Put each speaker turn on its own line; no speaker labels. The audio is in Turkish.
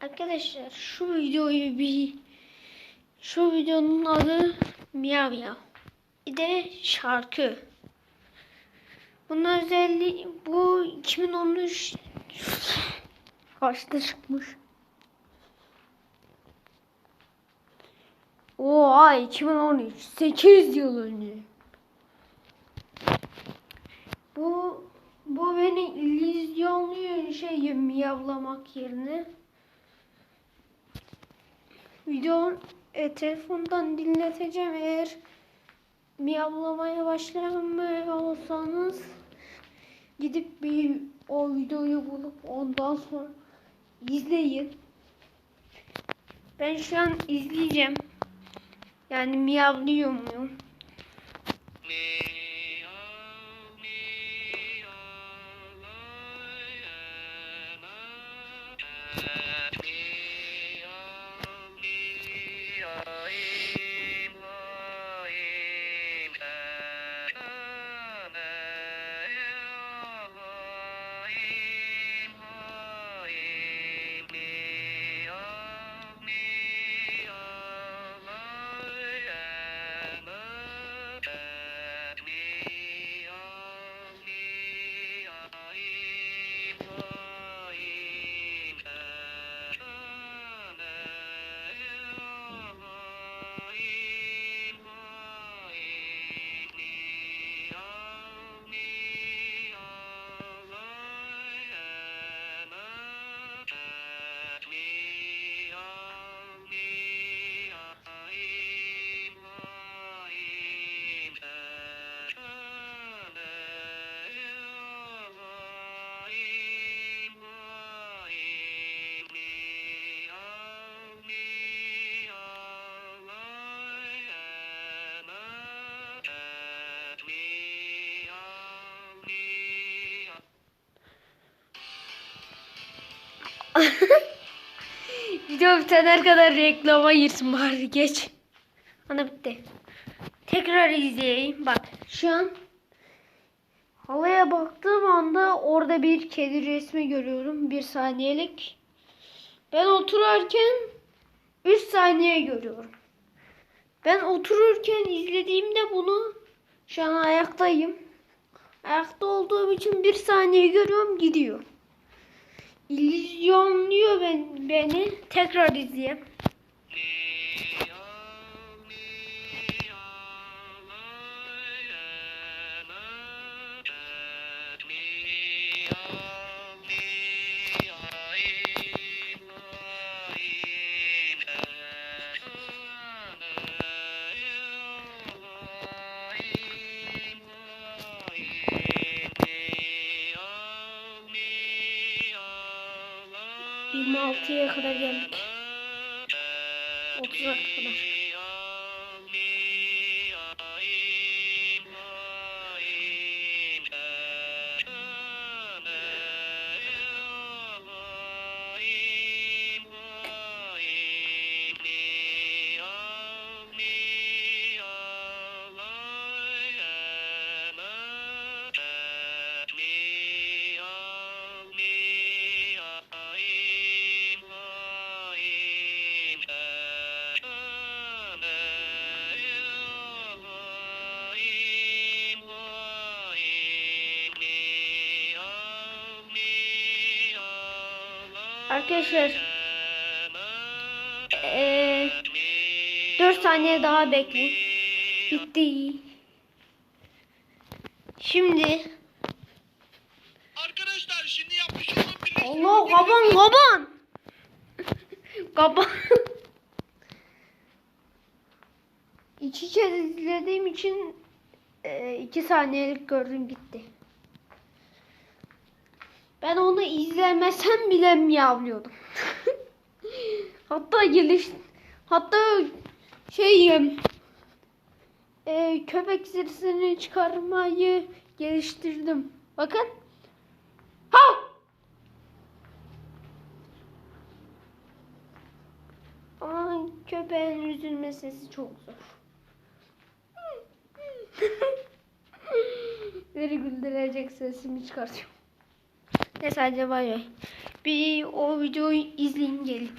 Arkadaşlar şu videoyu bir şu videonun adı Miyav Miyav. Bir de şarkı. Bunun özelliği bu 2013 kaçta çıkmış? Oha 2013 8 yıl önce. Bu bu beni illüzyonluyor şey miyavlamak yerine. Video e, telefondan dinleteceğim eğer miyavlamaya başlamaya olsanız gidip bir o videoyu bulup ondan sonra izleyin. Ben şu an izleyeceğim. Yani miyavlıyor muyum? Video bitene kadar reklama girsin bari geç. Ana bitti. Tekrar izleyeyim. Bak şu an halaya baktığım anda orada bir kedi resmi görüyorum. Bir saniyelik. Ben otururken 3 saniye görüyorum. Ben otururken izlediğimde bunu şu an ayaktayım. Ayakta olduğum için bir saniye görüyorum gidiyor. İllüzyonluyor ben, beni. Tekrar izleyeyim. Yirmi altıya kadar geldik. 30'a kadar. Arkadaşlar eee 4 saniye daha bekleyin. Bitti. Şimdi
Arkadaşlar şimdi yapmış olduğum birleştirme
Allah kaban kaban. kaban. İki kez izlediğim için 2 saniyelik gördüm gitti. Ben onu izlemesem bile miyavlıyordum. hatta geliş hatta şey e, köpek sesini çıkarmayı geliştirdim. Bakın. Ha! Ama köpeğin üzülme sesi çok zor. Beni güldürecek sesimi çıkartıyorum. Ne sadece bay bay. Bir o videoyu izleyin gelin.